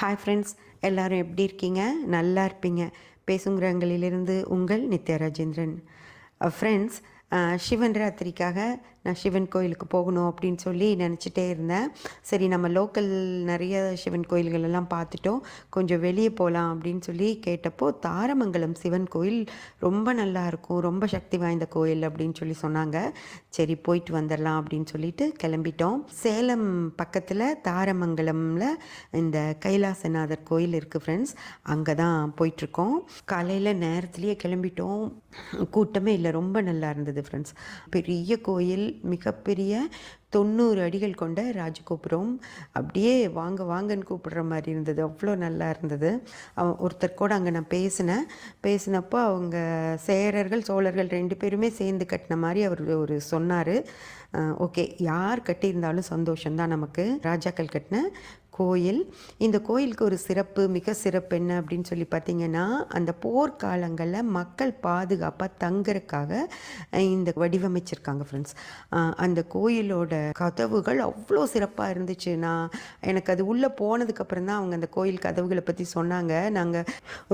Hi friends எல்லோரும் எப்படி இருக்கீங்க? நல்லா இருப்பீங்க. பேசுங்கிறங்களிலிருந்து உங்கள் நித்யா ராஜேந்திரன். Uh, ஃப்ரெண்ட்ஸ் சிவன் ராத்திரிக்காக நான் சிவன் கோயிலுக்கு போகணும் அப்படின்னு சொல்லி நினச்சிட்டே இருந்தேன். சரி நம்ம லோக்கல் நிறைய சிவன் கோயில்கள் எல்லாம் பார்த்துட்டோம். கொஞ்சம் வெளியே போகலாம் அப்படின்னு சொல்லி கேட்டப்போ தாரமங்கலம் சிவன் கோயில் ரொம்ப நல்லா இருக்கும் ரொம்ப சக்தி வாய்ந்த கோயில் அப்படின்னு சொல்லி சொன்னாங்க. சரி போயிட்டு வந்துடலாம் அப்படின்னு சொல்லிட்டு கிளம்பிட்டோம். சேலம் பக்கத்தில் தாரமங்கலமில் இந்த கைலாசநாதர் கோயில் இருக்குது ஃப்ரெண்ட்ஸ் அங்கே தான் போயிட்டுருக்கோம் காலையில் நேரத்துலேயே கிளம்பிட்டோம். கூட்டமே இல்லை ரொம்ப நல்லா இருந்தது. ஃப்ரெண்ட்ஸ் பெரிய கோயில் மிகப்பெரிய தொண்ணூறு அடிகள் கொண்ட ராஜகோபுரம். அப்படியே வாங்க வாங்கன்னு கூப்பிடுற மாதிரி இருந்தது. அவ்வளோ நல்லா இருந்தது. அவன் ஒருத்தர் கூட அங்கே நான் பேசினேன் பேசினப்போ அவங்க சேரர்கள் சோழர்கள் ரெண்டு பேருமே சேர்ந்து கட்டின மாதிரி அவர் ஒரு சொன்னார். ஓகே யார் கட்டியிருந்தாலும் சந்தோஷம்தான் நமக்கு. ராஜாக்கள் கட்டின கோயில். இந்த கோயிலுக்கு ஒரு சிறப்பு மிக சிறப்பு என்ன அப்படின்னு சொல்லி பார்த்தீங்கன்னா அந்த போர்க்காலங்களில் மக்கள் பாதுகாப்பாக தங்குறதுக்காக இந்த வடிவமைச்சிருக்காங்க ஃப்ரெண்ட்ஸ் அந்த கோயிலோட கதவுகள் அவ்வளோ சிறப்பாக இருந்துச்சு. நான் எனக்கு அது உள்ளே போனதுக்கப்புறம் தான் அவங்க அந்த கோயில் கதவுகளை பற்றி சொன்னாங்க. நாங்கள்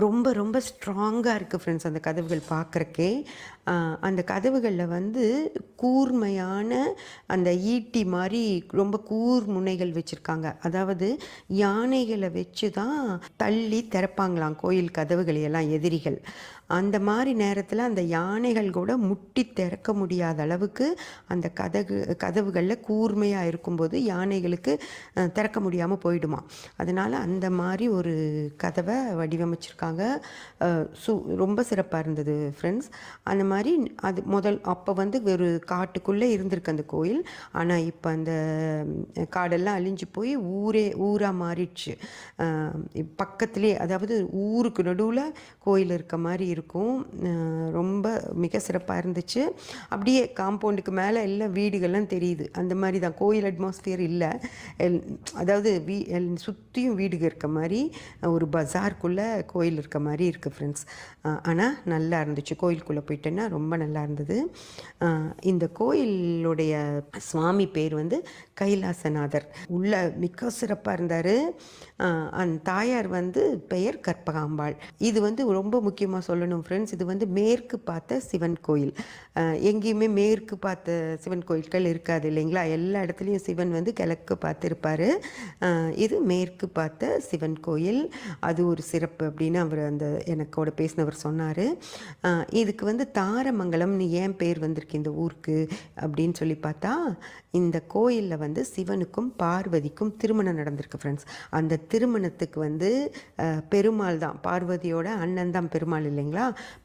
ரொம்ப ரொம்ப ஸ்ட்ராங்காக இருக்குது ஃப்ரெண்ட்ஸ் அந்த கதவுகள் பார்க்குறக்கே. அந்த கதவுகளில் வந்து கூர்மையான அந்த ஈட்டி மாதிரி ரொம்ப கூர் முனைகள் வச்சுருக்காங்க. அதாவது யானைகளை வச்சு தான் தள்ளி திறப்பாங்களாம் கோயில் கதவுகள் எல்லாம் எதிரிகள். அந்த மாதிரி நேரத்தில் அந்த யானைகள் கூட முட்டி திறக்க முடியாத அளவுக்கு அந்த கதகு கதவுகளில் கூர்மையாக இருக்கும்போது யானைகளுக்கு திறக்க முடியாமல் போயிடுமா. அதனால் அந்த மாதிரி ஒரு கதவை வடிவமைச்சிருக்காங்க. சு ரொம்ப சிறப்பாக இருந்தது ஃப்ரெண்ட்ஸ் அந்த மாதிரி அது முதல் அப்போ வந்து ஒரு காட்டுக்குள்ளே இருந்திருக்கு அந்த கோயில். ஆனால் இப்போ அந்த காடெல்லாம் அழிஞ்சு போய் ஊரே ஊராக மாறிடுச்சு. பக்கத்துலேயே அதாவது ஊருக்கு நடுவில் கோயில் இருக்க மாதிரி இருக்கும். ரொம்ப மிக சிறப்பாக இருந்துச்சு. அப்படியே காம்பவுண்டுக்கு மேலே எல்லாம் வீடுகள்லாம் தெரியுது. அந்த மாதிரி தான். கோயில் அட்மாஸ்பியர் இல்லை. அதாவது வீ சுற்றியும் வீடுகள் இருக்க மாதிரி ஒரு பஜார்க்குள்ளே கோயில் இருக்க மாதிரி இருக்குது ஃப்ரெண்ட்ஸ் ஆனால் நல்லா இருந்துச்சு. கோயிலுக்குள்ளே போயிட்டேன்னா ரொம்ப நல்லா இருந்தது. இந்த கோயிலுடைய சுவாமி பேர் வந்து கைலாசநாதர். உள்ள மிக சிறப்பாக இருந்தார். அந்த தாயார் வந்து பெயர் கற்பகாம்பாள். இது வந்து ரொம்ப முக்கியமாக சொல்லணும் ஃப்ரெண்ட்ஸ் இது வந்து மேற்கு பார்த்த சிவன் கோயில். எங்கேயுமே மேற்கு பார்த்த சிவன் கோயில்கள் இருக்காது இல்லைங்களா? எல்லா இடத்துலையும் சிவன் வந்து கிழக்கு பார்த்துருப்பார். இது மேற்கு பார்த்த சிவன் கோயில். அது ஒரு சிறப்பு அப்படின்னு அவர் அந்த எனக்கோட பேசினவர் சொன்னார். இதுக்கு வந்து தாரமங்கலம்னு ஏன் பேர் வந்திருக்கு இந்த ஊருக்கு அப்படின்னு சொல்லி பார்த்தா இந்த கோயிலில் வந்து சிவனுக்கும் பார்வதிக்கும் திருமணம் நடந்திருக்கு ஃப்ரெண்ட்ஸ் அந்த திருமணத்துக்கு வந்து பெருமாள் தான். பார்வதியோட அண்ணன் தான் பெருமாள் இல்லைங்களா?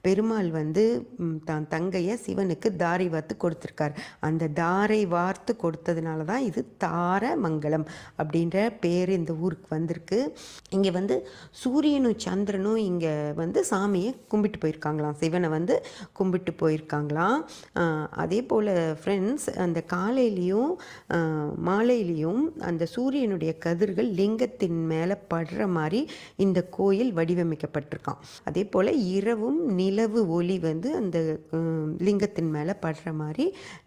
பெருமாள் வந்து தான் தங்கையை சிவனுக்கு தாரை வார்த்து கொடுத்துருக்கார். அந்த தாரை வார்த்து கொடுத்ததுனால தான் இது தார மங்கலம் அப்படின்ற பேர் இந்த ஊருக்கு வந்திருக்கு. இங்கே வந்து சூரியனும் சந்திரனும் இங்கே வந்து சாமியை கும்பிட்டு போயிருக்காங்களாம். சிவனை வந்து கும்பிட்டு போயிருக்காங்களாம். அதே போல் ஃப்ரெண்ட்ஸ் அந்த காலையிலையும் மாலையிலையும் அந்த சூரியனுடைய கதிர்கள் லிங்கத்தின் மேலே படுற மாதிரி இந்த கோயில் வடிவமைக்கப்பட்டிருக்கான் அதே போல் இரவு இரவும் நிலவு ஒளி வந்து அந்த லிங்கத்தின் மேலே படுற மாதிரி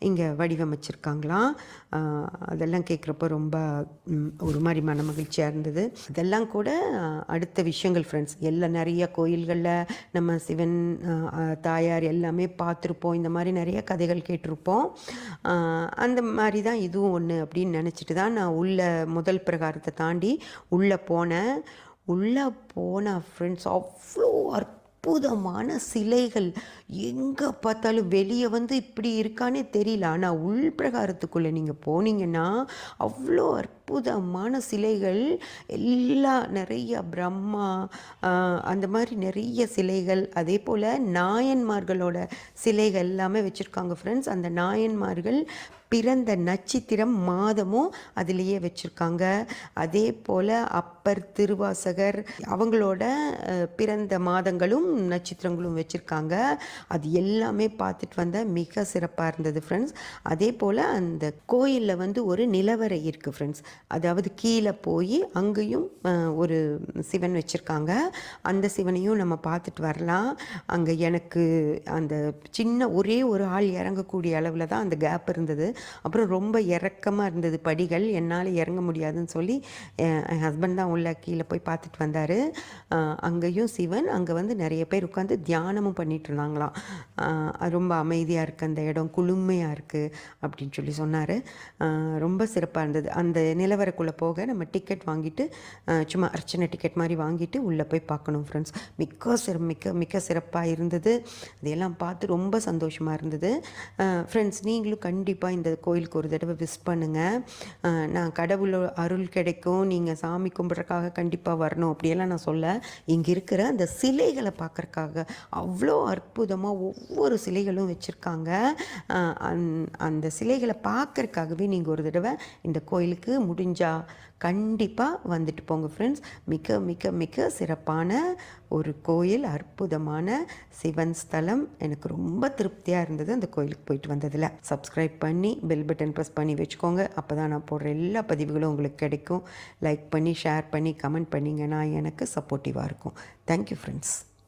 இங்கே வடிவமைச்சிருக்காங்களாம். அதெல்லாம் கேட்குறப்ப ரொம்ப ஒரு மாதிரி மன மகிழ்ச்சியாக இருந்தது. இதெல்லாம் கூட அடுத்த விஷயங்கள் ஃப்ரெண்ட்ஸ் எல்லாம் நிறைய கோயில்களில் நம்ம சிவன் தாயார் எல்லாமே பார்த்துருப்போம். இந்த மாதிரி நிறைய கதைகள் கேட்டிருப்போம். அந்த மாதிரி தான் இதுவும் ஒன்று அப்படின்னு நினச்சிட்டு தான் நான் உள்ள முதல் பிரகாரத்தை தாண்டி உள்ளே போனேன். உள்ளே போன ஃப்ரெண்ட்ஸ் அவ்வளோ அற்புதமான சிலைகள். எங்கே பார்த்தாலும் வெளியே வந்து இப்படி இருக்கானே தெரியல. ஆனால் உள் பிரகாரத்துக்குள்ளே நீங்கள் போனீங்கன்னா அவ்வளோ அற்புதமான சிலைகள் எல்லா நிறைய பிரம்மா அந்த மாதிரி நிறைய சிலைகள் அதே போல் நாயன்மார்களோட சிலைகள் எல்லாமே வச்சுருக்காங்க ஃப்ரெண்ட்ஸ் அந்த நாயன்மார்கள் பிறந்த நட்சத்திரம் மாதமும் அதிலேயே வச்சுருக்காங்க. அதே போல் அப்பர் திருவாசகர் அவங்களோட பிறந்த மாதங்களும் நட்சத்திரங்களும் வச்சுருக்காங்க. அது எல்லாமே பார்த்துட்டு வந்த மிக சிறப்பாக இருந்தது ஃப்ரெண்ட்ஸ் அதே போல் அந்த கோயிலில் வந்து ஒரு நிலவரை இருக்குது ஃப்ரெண்ட்ஸ் அதாவது கீழே போய் அங்கேயும் ஒரு சிவன் வச்சுருக்காங்க. அந்த சிவனையும் நம்ம பார்த்துட்டு வரலாம். அங்கே எனக்கு அந்த சின்ன ஒரே ஒரு ஆள் இறங்கக்கூடிய அளவில் தான் அந்த கேப் இருந்தது. அப்புறம் ரொம்ப இறக்கமாக இருந்தது படிகள். என்னால் இறங்க முடியாதுன்னு சொல்லி என் ஹஸ்பண்ட் தான் உள்ள கீழே போய் பார்த்துட்டு வந்தார். அங்கேயும் சிவன் அங்கே வந்து நிறைய பேர் உட்காந்து தியானமும் பண்ணிட்டு இருந்தாங்களாம். ரொம்ப அமைதியாக இருக்குது அந்த இடம் குளுமையாக இருக்குது அப்படின்னு சொல்லி சொன்னார். ரொம்ப சிறப்பாக இருந்தது. அந்த நிலவரக்குள்ளே போக நம்ம டிக்கெட் வாங்கிட்டு சும்மா அர்ச்சனை டிக்கெட் மாதிரி வாங்கிட்டு உள்ளே போய் பார்க்கணும் ஃப்ரெண்ட்ஸ் மிக்க சிற மிக்க மிக்க சிறப்பாக இருந்தது. அதையெல்லாம் பார்த்து ரொம்ப சந்தோஷமாக இருந்தது. ஃப்ரெண்ட்ஸ் நீங்களும் கண்டிப்பாக இந்த கோயிலுக்கு ஒரு தடவை விஸ் பண்ணுங்கள் நான் கடவுள் அருள் கிடைக்கும். நீங்கள் சாமி கும்பிட்றக்காக கண்டிப்பாக வரணும். அப்படியெல்லாம் நான் சொல்ல. இங்கே இருக்கிற அந்த சிலைகளை பார்க்குறக்காக அவ்வளோ அற்புதமாக ஒவ்வொரு சிலைகளும் வச்சுருக்காங்க. அந்த சிலைகளை பார்க்கறக்காகவே நீங்கள் ஒரு தடவை இந்த கோயிலுக்கு முடிஞ்சால் கண்டிப்பாக வந்துட்டு போங்க ஃப்ரெண்ட்ஸ் மிக மிக மிக சிறப்பான ஒரு கோயில் அற்புதமான சிவன் ஸ்தலம். எனக்கு ரொம்ப திருப்தியாக இருந்தது அந்த கோயிலுக்கு போயிட்டு வந்ததில். சப்ஸ்கிரைப் பண்ணி பெல் பட்டன் ப்ரெஸ் பண்ணி வச்சுக்கோங்க. அப்போ தான் நான் போடுற எல்லா பதிவுகளும் உங்களுக்கு கிடைக்கும். லைக் பண்ணி ஷேர் பண்ணி கமெண்ட் பண்ணிங்கன்னா எனக்கு சப்போர்ட்டிவாக இருக்கும். Thank you friends